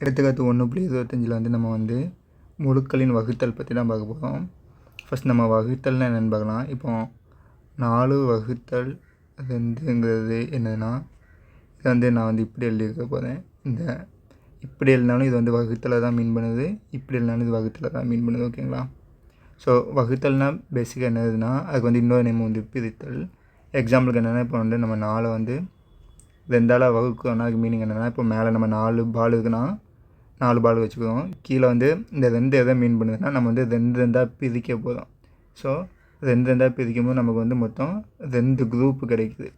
எடுத்துக்காட்டு ஒன்று புள்ளி இருபத்தஞ்சில் வந்து நம்ம வந்து முழுக்களின் வகுத்தல் பற்றி தான் பார்க்க போகிறோம். ஃபஸ்ட் நம்ம வகுத்தல்னால் என்னென்னு பார்க்கலாம். இப்போ நாலு வகுத்தல் ரெண்டுங்கிறது என்னதுன்னா இதை வந்து நான் வந்து இப்படி எழுதியிருக்க போகிறேன். இந்த இப்படி எழுதினாலும் இது வந்து வகுத்தலை தான் மீன் பண்ணுது. இப்படி எழுதினாலும் இது வகுத்தலை தான் மீன் பண்ணுது. ஓகேங்களா ஸோ வகுத்தல்னா பேசிக்காக என்னதுன்னா அதுக்கு வந்து இன்னொரு நேம் வந்து பிரித்தல். எக்ஸாம்பிளுக்கு என்னென்னா இப்போ வந்து நம்ம நாளை வந்து ரெண்டால் வகுக்கும் அதுக்கு மீனிங் என்னென்னா இப்போ மேலே நம்ம நாலு பால் இருக்குன்னா நாலு பால் வச்சுக்கிறோம் கீழே வந்து இந்த ரெண்டு எதை மீன் பண்ணுதுன்னா நம்ம வந்து ரெண்டு ரெண்டாக பிரிக்க போகிறோம் ஸோ ரெண்டு ரெண்டாக பிரிக்கும் போது நமக்கு வந்து மொத்தம் ரெண்டு குரூப் கிடைக்குது.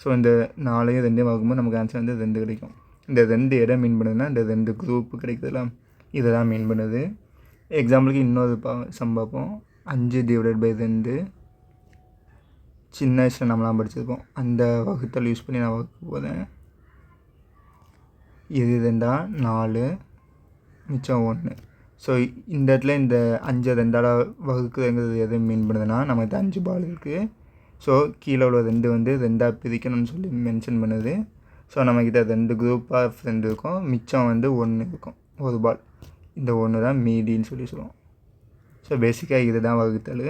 ஸோ இந்த நாலையும் ரெண்டையும் வகுக்கும்போது நமக்கு ஆன்சர் வந்து ரெண்டு கிடைக்கும். இந்த ரெண்டு இடம் மீன் பண்ணுதுன்னா இந்த ரெண்டு குரூப் கிடைக்குதுல்ல இதை தான் மீன் பண்ணுது. எக்ஸாம்பிளுக்கு இன்னொரு பா சம் பார்ப்போம். அஞ்சு டிவைடட் பை ரெண்டு. சின்ன வயசில் நம்மளாம் படிச்சிருப்போம். அந்த வகுத்தல் யூஸ் பண்ணி நான் வகுக்க போகிறேன் இது ரெண்டா நாலு மிச்சம் ஒன்று ஸோ இந்த இடத்துல இந்த அஞ்சு ரெண்டால் வகுக்குறதுங்கிறது எது மீன் பண்ணுதுன்னா நமக்கு அஞ்சு பால் இருக்குது ஸோ கீழே உள்ள ரெண்டு வந்து ரெண்டாக பிரிக்கணும்னு சொல்லி மென்ஷன் பண்ணுது. ஸோ நம்மக்கிட்ட ரெண்டு குரூப் ஆஃப் ரெண்டு இருக்கும். மிச்சம் வந்து ஒன்று இருக்கும். ஒரு பால் இந்த ஒன்று தான் மீடின்னு சொல்லி சொல்லுவோம். ஸோ பேசிக்காக இதுதான் வகுத்தல்.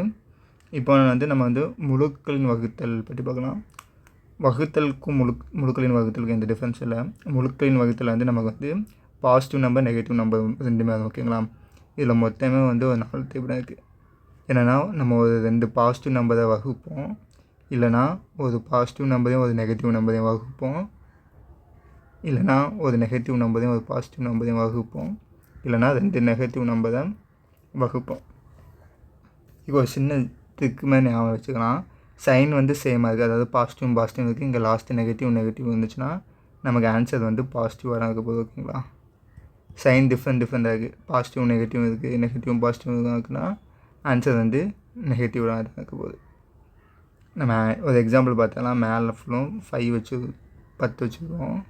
இப்போ வந்து நம்ம வந்து முழுக்களின் வகுத்தல் பற்றி பார்க்கலாம். வகுத்தலுக்கும் முழு முழுக்களின் வகுத்தலுக்கும் எந்த டிஃப்ரென்ஸ் இல்லை. முழுக்களின் வகுத்தல் வந்து நமக்கு வந்து பாசிட்டிவ் நம்பர் நெகட்டிவ் நம்பர் ரெண்டுமே அது ஓகேங்களா இதில் மொத்தமே வந்து ஒரு நாலு தேவை இருக்குது என்னென்னா நம்ம ஒரு ரெண்டு பாசிட்டிவ் நம்பரை வகுப்போம். இல்லைனா ஒரு பாசிட்டிவ் நம்பரையும் ஒரு நெகட்டிவ் நம்பரையும் வகுப்போம். இல்லைனா ஒரு நெகட்டிவ் நம்பரையும் ஒரு பாசிட்டிவ் நம்பரையும் வகுப்போம். இல்லைனா ரெண்டு நெகட்டிவ் நம்பரை வகுப்போம். இப்போ ஒரு சின்ன ட்ரிக்குமே ஞாபகம் வச்சுக்கலாம். சைன் வந்து சேமாக இருக்குது அதாவது பாசிட்டிவ் பாசிட்டிவ் இருக்குது இங்கே லாஸ்ட்டு நெகட்டிவ் நெகட்டிவ் வந்துச்சுன்னா நமக்கு ஆன்சர் வந்து பாசிட்டிவாக தான் இருக்க போகுது ஓகேங்களா சைன் டிஃப்ரெண்ட் டிஃப்ரெண்ட்டாக இருக்குது பாசிட்டிவ் நெகட்டிவ் இருக்குது நெகட்டிவ் பாசிட்டிவ் இருக்குன்னா ஆன்சர் வந்து நெகட்டிவ் தான் இருக்க போகுது. நம்ம ஒரு எக்ஸாம்பிள் பார்த்தோம்னா மேலே ஃபுல்லும் ஃபைவ் வச்சு பத்து வச்சுருக்கோம்.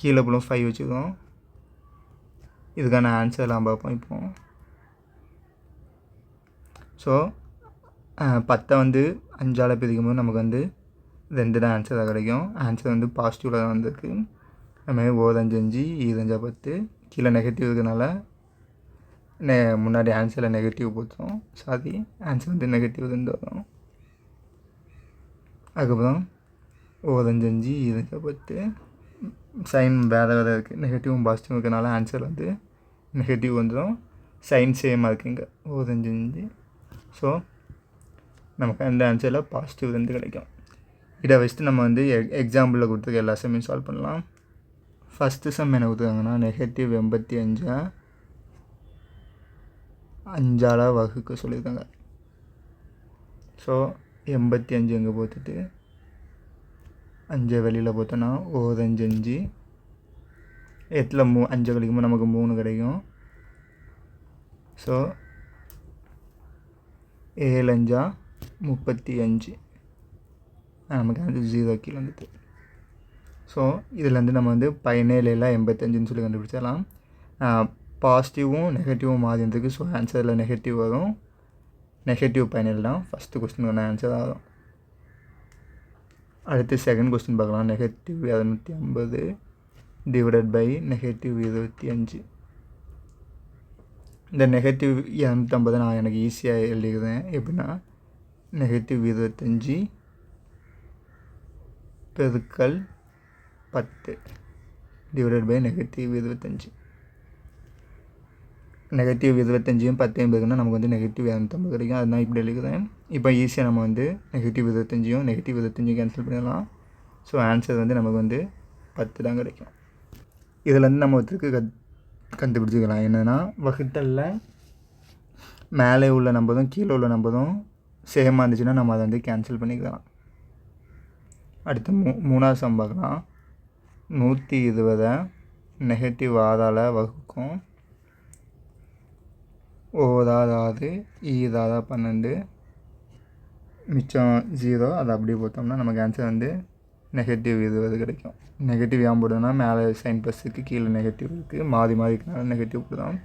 கீழே ஃபுல்லும் ஃபைவ் வச்சுருக்கோம். இதுக்கான ஆன்சர்லாம் பார்ப்போம். இப்போ ஸோ பத்தை வந்து அஞ்சால் பிரிக்கும் போது நமக்கு வந்து ரெண்டு தான் ஆன்சராக கிடைக்கும். ஆன்சர் வந்து பாசிட்டிவில் தான் வந்திருக்கு. நம்ம ஓரஞ்சு அஞ்சு ஈரஞ்சா பத்து கீழே நெகட்டிவ் இருக்கனால நெ முன்னாடி ஆன்சரில் நெகட்டிவ் போட்டோம். சாரி ஆன்சர் வந்து நெகட்டிவ் ரெண்டு வரும். அதுக்கப்புறம் ஓரஞ்சு அஞ்சு ஈரஞ்சா பத்து சைன் வேறு வேறு இருக்குது நெகட்டிவும் பாசிட்டிவும் இருக்கிறதுனால ஆன்சர் வந்து நெகட்டிவ் வந்துடும் சைன் சேமாக இருக்குங்க. ஓரஞ்சு அஞ்சு ஸோ நமக்கு அந்த ஆன்சரில் பாசிட்டிவ் வந்து கிடைக்கும். இதை வச்சுட்டு நம்ம வந்து எக் எக்ஸாம்பிளில் கொடுத்துருக்க எல்லா செம்மையும் சால்வ் பண்ணலாம். ஃபஸ்ட்டு செம் என்ன கொடுத்துருக்காங்கன்னா நெகட்டிவ் எண்பத்தி அஞ்சா அஞ்சாலாக வகுக்க சொல்லியிருக்காங்க. ஸோ எண்பத்தி அஞ்சு எங்கே போத்துட்டு? அஞ்சை வெளியில் பார்த்தோன்னா ஒரு அஞ்சு. அஞ்சு எத்தில் மூ அஞ்சு கிடைக்கும்போது நமக்கு மூணு கிடைக்கும். ஸோ ஏழு அஞ்சா முப்பத்தி அஞ்சு நமக்கு வந்து ஜீரோ கீழே வந்துட்டு. ஸோ இதுலேருந்து நம்ம வந்து பதினேழுல எண்பத்தஞ்சுன்னு சொல்லி கண்டுபிடிச்சிடலாம். பாசிட்டிவும் நெகட்டிவும் மாறி இருந்திருக்கு ஸோ ஆன்சரில் நெகட்டிவ் வரும். நெகட்டிவ் பதினேழு தான் ஃபஸ்ட்டு கொஸ்டினுக்கான ஆன்சர் ஆகும் அடுத்து செகண்ட் கொஸ்டின் பார்க்கலாம். நெகட்டிவ் இரநூத்தி ஐம்பது டிவைடட் பை நெகட்டிவ் இருபத்தி அஞ்சு. இந்த நெகட்டிவ் இரநூத்தம்பது நான் எனக்கு ஈஸியாக எழுதிக்கிறேன். எப்படின்னா நெகட்டிவ் இருபத்தஞ்சி பெருக்கல் பத்து டிவைடட் பை நெகட்டிவ் இருபத்தஞ்சி. நெகட்டிவ் இருபத்தஞ்சியும் பத்தையும் பெருக்குன்னா நமக்கு வந்து நெகட்டிவ் இரநூத்தம்பது கிடைக்கும். அதுதான் இப்படி எழுதிக்கிறேன். இப்போ ஈஸியாக நம்ம வந்து நெகட்டிவ் இருபத்தஞ்சியும் நெகட்டிவ் இருபத்தஞ்சியும் கேன்சல் பண்ணிடலாம். ஸோ ஆன்சர் வந்து நமக்கு வந்து பத்து தான் கிடைக்கும். இதில் வந்து நம்ம ஒருத்தருக்கு கத் கண்டுபிடிச்சிக்கலாம். என்னென்னா வகுத்தலில் மேலே உள்ள நம்பதும் கீழே உள்ள நம்பதும் சேமாக இருந்துச்சுன்னா நம்ம அதை வந்து கேன்சல் பண்ணிக்கலாம். அடுத்து மூ மூணாவது சம் பார்க்கலாம். நூற்றி இருபதை நெகட்டிவ் ஆதால் வகுக்கும். ஓராறாறு ஈராறா பன்னெண்டு. மிச்சம் ஜீரோ அதை அப்படியே போட்டோம்னா நமக்கு ஆன்சர் வந்து நெகட்டிவ் இருபது கிடைக்கும்? நெகட்டிவ் ஏன் போடுறோம்னா மேலே சைன் ப்ளஸ் இருக்குது கீழே நெகட்டிவ் இருக்குது மாறி மாறிக்கனால நெகட்டிவ் போடுறோம்.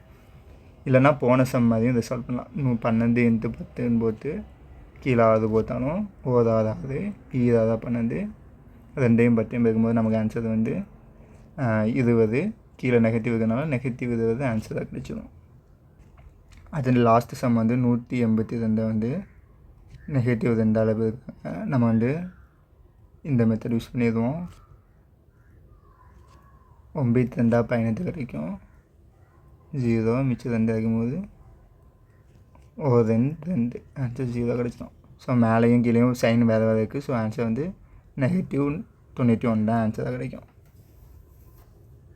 இல்லைன்னா போன சம் மாதிரியும் இதை சால்வ் பண்ணலாம். இன்னும் பன்னெண்டு இன்ட்டு பத்துன்னு போட்டு கீழே ஆறு போட்டாலும் ஓராறாறு ஈராறா பன்னெண்டு ரெண்டையும் பத்தையும் பெருக்கும்போது நமக்கு ஆன்சர் வந்து இருபது. கீழே நெகட்டிவ் இருக்கிறனால நெகட்டிவ் இருபது ஆன்சராக கிடைச்சிடும் அது லாஸ்ட் சம் வந்து நூற்றி எண்பத்தி ரெண்டை வந்து நெகட்டிவ் ரெண்டால் பெருக்காங்க நம்ம வந்து இந்த மெத்தட் யூஸ் பண்ணிடுவோம் ஒம்பது ரெண்டாக பயணத்து கிடைக்கும் ஜீரோ மிச்சம் ரெண்டு இருக்கும்போது ஓ ரெண்டு ரெண்டு. ஆன்சர் ஜீரோ கிடச்சிடும். ஸோ மேலேயும் கீழேயும் சைன் வேறு வேறு இருக்குது ஸோ ஆன்சர் வந்து நெகட்டிவ் தொண்ணூற்றி ஒன் தான் ஆன்சராக கிடைக்கும்.